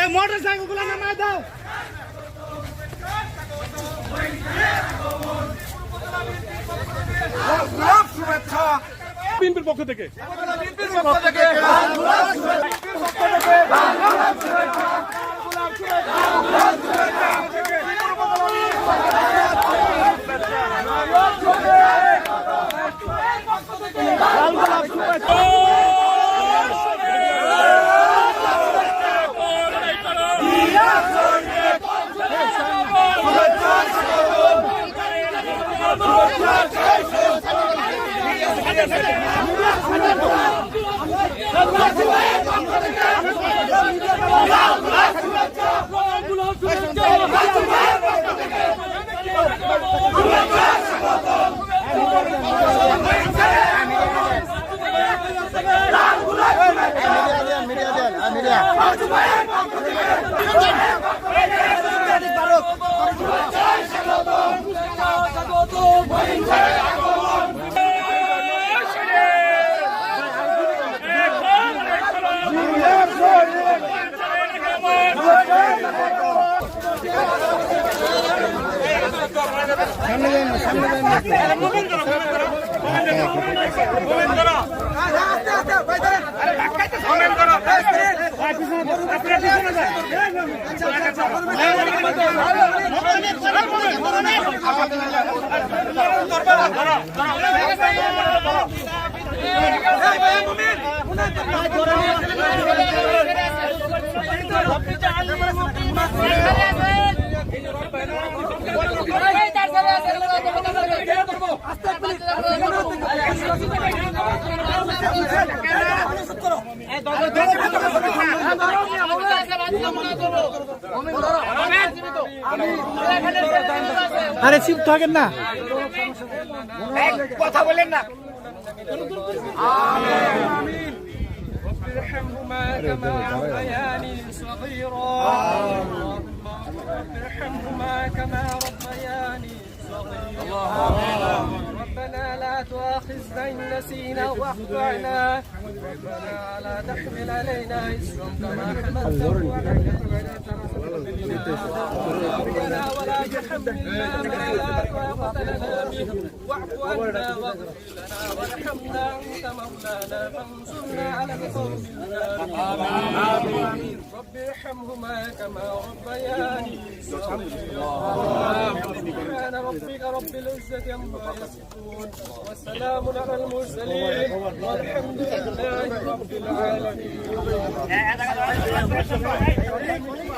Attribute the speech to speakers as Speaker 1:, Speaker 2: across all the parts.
Speaker 1: এই মোটর সাইকেলগুলো নামায় দাও। বিএনপির পক্ষ থেকে।
Speaker 2: আপনি আরে চিপ থাকেন না
Speaker 1: কথা বলেন না
Speaker 3: ارحمهما كما ربياني صغيرا إن نسينا واخطأنا ربنا لا تحمل علينا إسرا كما حملته ربنا ولا تحملنا ما لا طاقة لنا به واعف عنا واغفر لنا وارحمنا أنت مولانا فانصرنا على القوم. آمين. رب ارحمهما كما ربياني صغيرا سبحان ربك رب العزة عما يصفون وسلام على المرسلين والحمد لله رب العالمين
Speaker 4: হ্যাঁ গাড়িটা ফ্রি করে দিবেন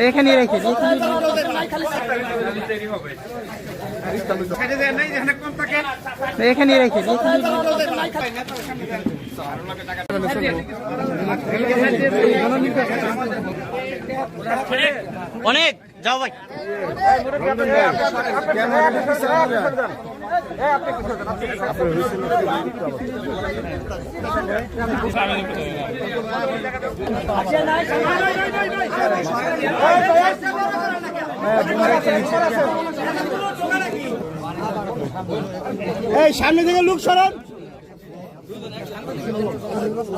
Speaker 2: এখানে রেখে। এখানে রেখে।
Speaker 5: অনেক। যাও ভাই।
Speaker 1: এই সামনে থেকে লোক সরান।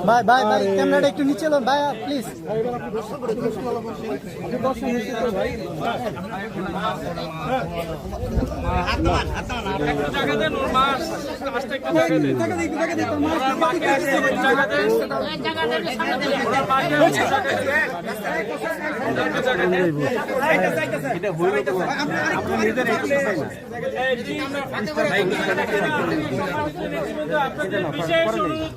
Speaker 2: ভাই ভাই ভাই ক্যামেরাটা একটু নিচে এলো ভাই প্লিজ
Speaker 4: জায়গা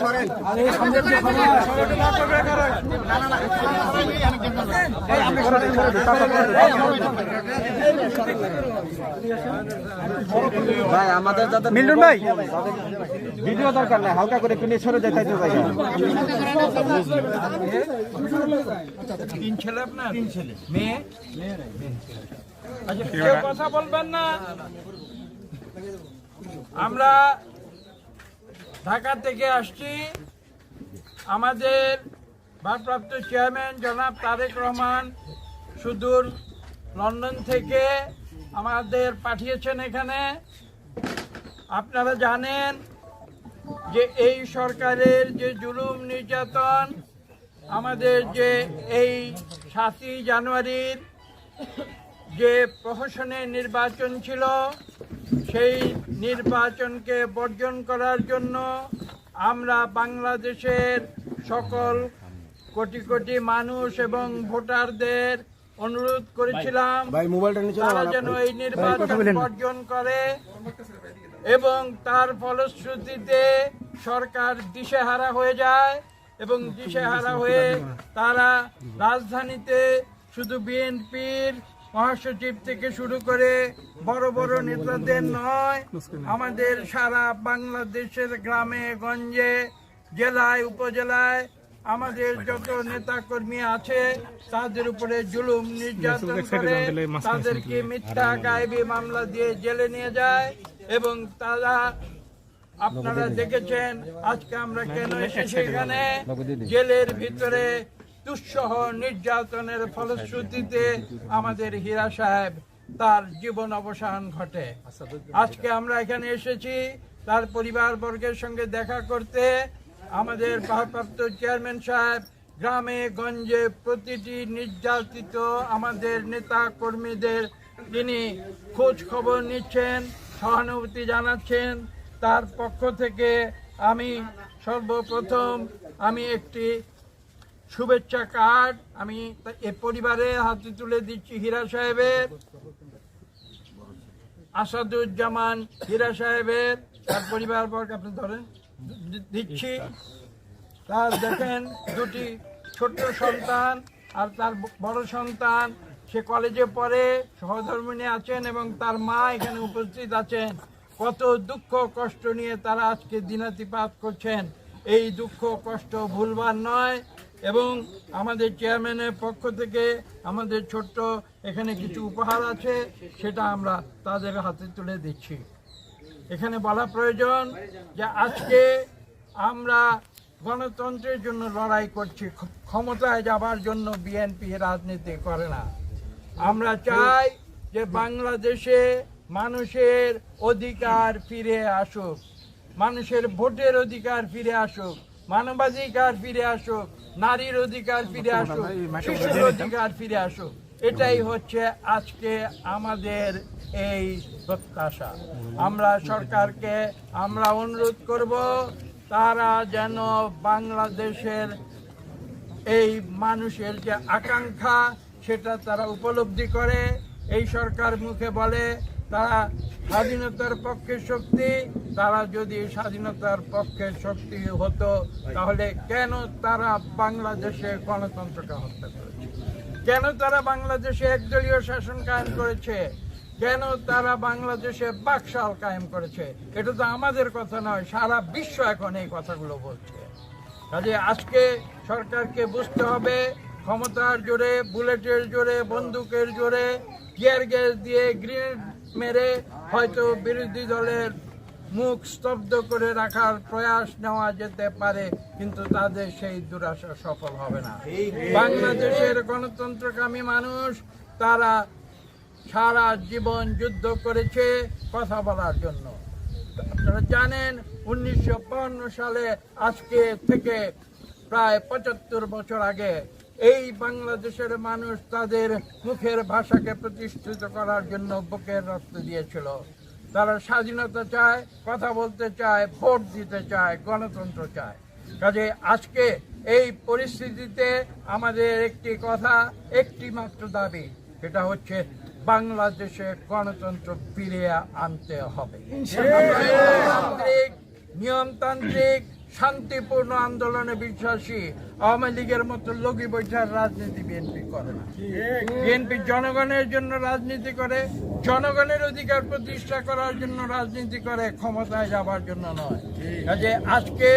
Speaker 5: সরেন এই লোকগুলো মিল্টন ভাই। ভিডিও দরকার নাই হালকা করে একটু নিয়ে সরে যাইতে যাই।
Speaker 2: তিন ছেলে আপনার? তিন ছেলে। মেয়ে? আচ্ছা কেউ কথা বলবেন না। আমরা ঢাকা থেকে আসছি। আমাদের ভারপ্রাপ্ত চেয়ারম্যান জনাব তারেক রহমান সুদূর লন্ডন থেকে আমাদের পাঠিয়েছেন এখানে। আপনারা জানেন যে এই সরকারের যে জুলুম নির্যাতন আমাদের যে এই সাতই জানুয়ারির যে প্রহসনের নির্বাচন ছিল সেই নির্বাচনকে বর্জন করার জন্য আমরা বাংলাদেশের সকল কোটি কোটি মানুষ এবং ভোটারদের অনুরোধ করেছিলাম তারা যেন এই নির্বাচন বর্জন করে এবং তার ফলশ্রুতিতে সরকার দিশেহারা হয়ে যায়। এবং দিশেহারা হয়ে তারা রাজধানীতে শুধু বিএনপির মহাসচিব থেকে শুরু করে বড় বড় নেতাদের নয়, আমাদের সারা বাংলাদেশের গ্রামে, গঞ্জে, জেলায়, উপজেলায় আমাদের যত নেতা কর্মী আছে, তাদের উপরে জুলুম নির্যাতন করে তাদেরকে মিথ্যা, গায়েবী মামলা দিয়ে জেলে নিয়ে যায় এবং তারা আপনারা দেখেছেন আজকে আমরা কেন এসেছি এখানে? জেলের ভিতরে দুঃসহ নির্যাতনের ফলশ্রুতিতে আমাদের হীরা সাহেব তার জীবন অবসান ঘটে। আজকে আমরা এখানে এসেছি তার পরিবার বর্গের সঙ্গে দেখা করতে। আমাদের ভারপ্রাপ্ত চেয়ারম্যান সাহেব গ্রামে গঞ্জে প্রতিটি নির্যাতিত আমাদের নেতা কর্মীদের তিনি খোঁজ খবর নিচ্ছেন সহানুভূতি জানাচ্ছেন। তার পক্ষ থেকে আমি সর্বপ্রথম আমি একটি শুভেচ্ছা কার্ড আমি এ পরিবারে হাতে তুলে দিচ্ছি হীরা সাহেবের, আসাদুজ্জামান হীরা সাহেবের, তার পরিবার বর্গ আপনি ধরেন দিচ্ছি। তার দেখেন দুটি ছোট্ট সন্তান আর তার বড় সন্তান। সে কলেজে পড়ে সহধর্মিনী আছেন এবং তার মা এখানে উপস্থিত আছেন। কত দুঃখ কষ্ট নিয়ে তারা আজকে দিনাতিপাত করছেন। এই দুঃখ কষ্ট ভুলবার নয় এবং আমাদের চেয়ারম্যানের পক্ষ থেকে আমাদের ছোট্ট এখানে কিছু উপহার আছে, সেটা আমরা তাদের হাতে তুলে দিচ্ছি। এখানে বলা প্রয়োজন যে আজকে আমরা গণতন্ত্রের জন্য লড়াই করছি ক্ষমতায় যাবার জন্য বিএনপি রাজনীতি করে না। আমরা চাই যে বাংলাদেশে মানুষের অধিকার ফিরে আসুক। মানুষের ভোটের অধিকার ফিরে আসুক মানবাধিকার ফিরে আসুক নারীর অধিকার ফিরে আসুক শিশুর অধিকার ফিরে আসুক। এটাই হচ্ছে আজকে আমাদের এই প্রত্যাশা। আমরা সরকারকে আমরা অনুরোধ করব তারা যেন বাংলাদেশের এই মানুষের যে আকাঙ্ক্ষা সেটা তারা উপলব্ধি করে। এই সরকার মুখে বলে তারা স্বাধীনতার পক্ষে শক্তি, তারা যদি স্বাধীনতার পক্ষে শক্তি হতো, তাহলে কেন তারা বাংলাদেশে গণতন্ত্রকে হত্যা করেছে? কেন তারা বাংলাদেশে একদলীয় শাসন কায়েম করেছে? কেন তারা বাংলাদেশে বাকশাল কায়েম করেছে? এটা তো আমাদের কথা নয়, সারা বিশ্ব এখন এই কথাগুলো বলছে। কাজে আজকে সরকারকে বুঝতে হবে, ক্ষমতার জোরে, বুলেটের জোরে, বন্দুকের জোরে টিয়ার গ্যাস দিয়ে গ্রেনেড মেরে হয়তো বিরোধী দলের মুখ স্তব্ধ করে রাখার প্রয়াস নেওয়া যেতে পারে, কিন্তু তাদের সেই দুরাশা সফল হবে না। বাংলাদেশের গণতন্ত্রকামী মানুষ, তারা সারা জীবন যুদ্ধ করেছে কথা বলার জন্য। আপনারা জানেন, উনিশশো সালে আজকে থেকে প্রায় পঁচাত্তর বছর আগে এই বাংলাদেশের মানুষ তাদের মুখের ভাষাকে প্রতিষ্ঠিত করার জন্য বুকের রক্ত দিয়েছিল। তারা স্বাধীনতা চায় কথা বলতে চায় ভোট দিতে চায় গণতন্ত্র চায়। কাজে আজকে এই পরিস্থিতিতে আমাদের একটি কথা একটি মাত্র দাবি সেটা হচ্ছে বাংলাদেশে গণতন্ত্র ফিরিয়ে আনতে হবে। গণতান্ত্রিক নিয়মতান্ত্রিক শান্তিপূর্ণ আন্দোলনে বিশ্বাসী আওয়ামী লীগের মতো লগি বৈঠার রাজনীতি বিএনপি করে না। বিএনপি জনগণের জন্য রাজনীতি করে, জনগণের অধিকার প্রতিষ্ঠা করার জন্য রাজনীতি করে, ক্ষমতায় যাবার জন্য নয়। কাজে আজকে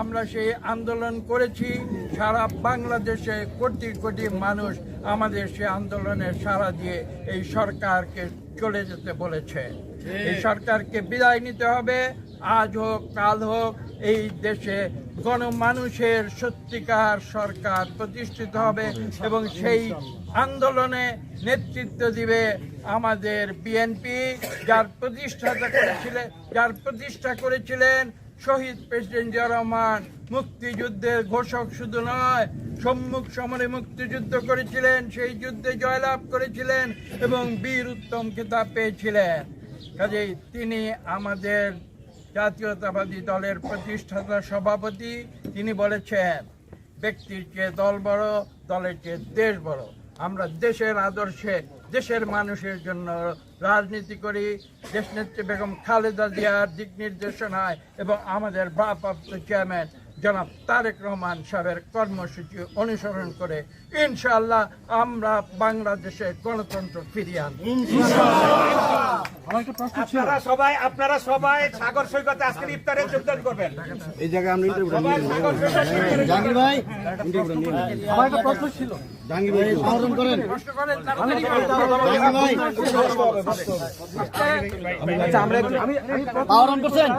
Speaker 2: আমরা সেই আন্দোলন করেছি, সারা বাংলাদেশে কোটি কোটি মানুষ আমাদের সেই আন্দোলনের সাড়া দিয়ে এই সরকারকে চলে যেতে বলেছে। এই সরকারকে বিদায় নিতে হবে আজ হোক, কাল হোক, এই দেশে গণমানুষের সত্যিকার সরকার প্রতিষ্ঠিত হবে এবং সেই আন্দোলনে নেতৃত্ব দিবে আমাদের বিএনপি, যার প্রতিষ্ঠাতা করেছিলেন যার প্রতিষ্ঠা করেছিলেন শহীদ প্রেসিডেন্ট জিয়া রহমান। মুক্তিযুদ্ধের ঘোষক শুধু নয়, সম্মুখ সমরে মুক্তিযুদ্ধ করেছিলেন, সেই যুদ্ধে জয়লাভ করেছিলেন এবং বীর উত্তম খেতাব পেয়েছিলেন। কাজেই তিনি আমাদের জাতীয়তাবাদী দলের প্রতিষ্ঠাতা সভাপতি, তিনি বলেছেন, ব্যক্তির চেয়ে দল বড়, দলের চেয়ে দেশ বড়। আমরা দেশের আদর্শে, দেশের মানুষের জন্য রাজনীতি করি। দেশ নেত্রী বেগম খালেদা জিয়ার দিক নির্দেশনায় এবং আমাদের ভারপ্রাপ্ত চেয়ারম্যান জনাব তারেক রহমান সাহেবের কর্মসূচি অনুসরণ করে ইনশাআল্লাহ আমরা বাংলাদেশে গণতন্ত্র ফিরিয়ে আনব।
Speaker 4: আপনারা সবাই আপনারা সবাই সাগর সৈকতে আজকের ইফতারে যোগদান করবেন।
Speaker 5: এই জায়গায় আমরা ইন্টারভিউ একটা প্রশ্ন ছিল।
Speaker 6: জাহাঙ্গীর ভাই আহরণ করেন।
Speaker 2: কষ্ট করেন
Speaker 6: জাহাঙ্গীর ভাই।
Speaker 5: আচ্ছা আমরা আমি আমি
Speaker 6: করছেন?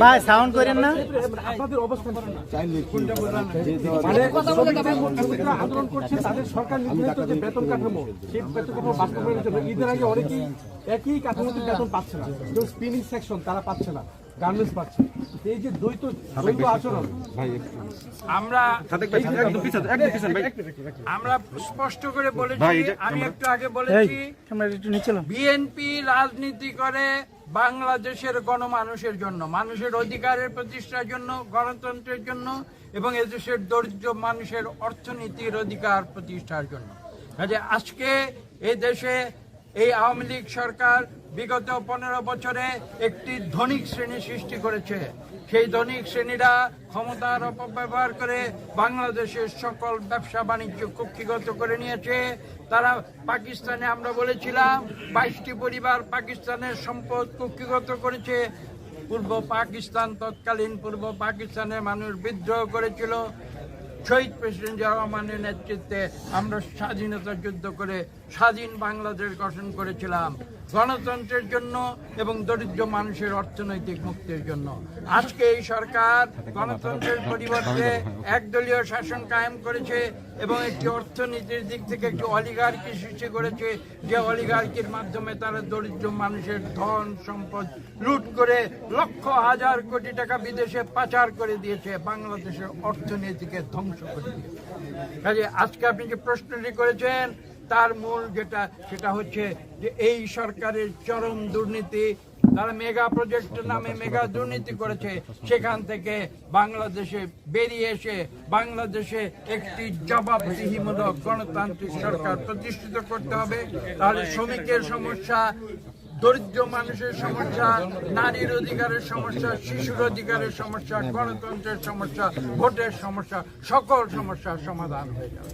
Speaker 6: ভাই সাউন্ড করেন না।
Speaker 7: মানে আন্দোলন করছে তাদের সরকার নির্ধারিত যে বেতন কাঠামো সেই বেতন কাঠামো বাস্তবায়নের জন্য ঈদের আগে অনেকেই একই কাঠামোতে বেতন পাচ্ছে না। কেউ স্পিনিং সেকশন তারা পাচ্ছে না গার্মেন্টস পাচ্ছে এই যে দ্বৈত দ্বৈত আচরণ।
Speaker 2: আমরা
Speaker 5: ভাই।
Speaker 2: আমরা স্পষ্ট করে বলেছি আমি একটু আগে বলেছি বিএনপি রাজনীতি করে বাংলাদেশের গণমানুষের জন্য মানুষের অধিকারের প্রতিষ্ঠার জন্য গণতন্ত্রের জন্য এবং এদেশের দরিদ্র মানুষের অর্থনীতির অধিকার প্রতিষ্ঠার জন্য। কাজে আজকে এই দেশে এই আওয়ামী লীগ সরকার বিগত পনেরো বছরে একটি ধনিক শ্রেণি সৃষ্টি করেছে। সেই ধনিক শ্রেণীরা ক্ষমতার অপব্যবহার করে বাংলাদেশের সকল ব্যবসা বাণিজ্য কক্ষিগত করে নিয়েছে। তারা পাকিস্তানে, আমরা বলেছিলাম, বাইশটি পরিবার পাকিস্তানের সম্পদ কক্ষিগত করেছে। পূর্ব পাকিস্তান তৎকালীন পূর্ব পাকিস্তানের মানুষ বিদ্রোহ করেছিল। শহীদ প্রেসিডেন্ট রহমানের নেতৃত্বে আমরা স্বাধীনতা যুদ্ধ করে স্বাধীন বাংলাদেশ গঠন করেছিলাম গণতন্ত্রের জন্য এবং দরিদ্র মানুষের অর্থনৈতিক মুক্তির জন্য। আজকে এই সরকার গণতন্ত্রের পরিবর্তে একদলীয় শাসন কায়েম করেছে এবং একটি অর্থনীতির দিক থেকে একটি অলিগার্কি সৃষ্টি করেছে। যে অলিগার্কির মাধ্যমে তারা দরিদ্র মানুষের ধন সম্পদ লুট করে লক্ষ হাজার কোটি টাকা বিদেশে পাচার করে দিয়েছে, বাংলাদেশের অর্থনীতিকে ধ্বংস করে দিয়েছে। কাজে আজকে আপনি যে প্রশ্নটি করেছেন তার মূল যেটা সেটা হচ্ছে যে এই সরকারের চরম দুর্নীতি তারা মেগা প্রজেক্টের নামে মেগা দুর্নীতি করেছে সেখান থেকে বাংলাদেশে বেরিয়ে এসে বাংলাদেশে একটি জবাবদিহিমূলক গণতান্ত্রিক সরকার প্রতিষ্ঠিত করতে হবে। তাহলে শ্রমিকের সমস্যা দরিদ্র মানুষের সমস্যা নারীর অধিকারের সমস্যা শিশুর অধিকারের সমস্যা গণতন্ত্রের সমস্যা ভোটের সমস্যা সকল সমস্যার সমাধান হয়ে যাবে।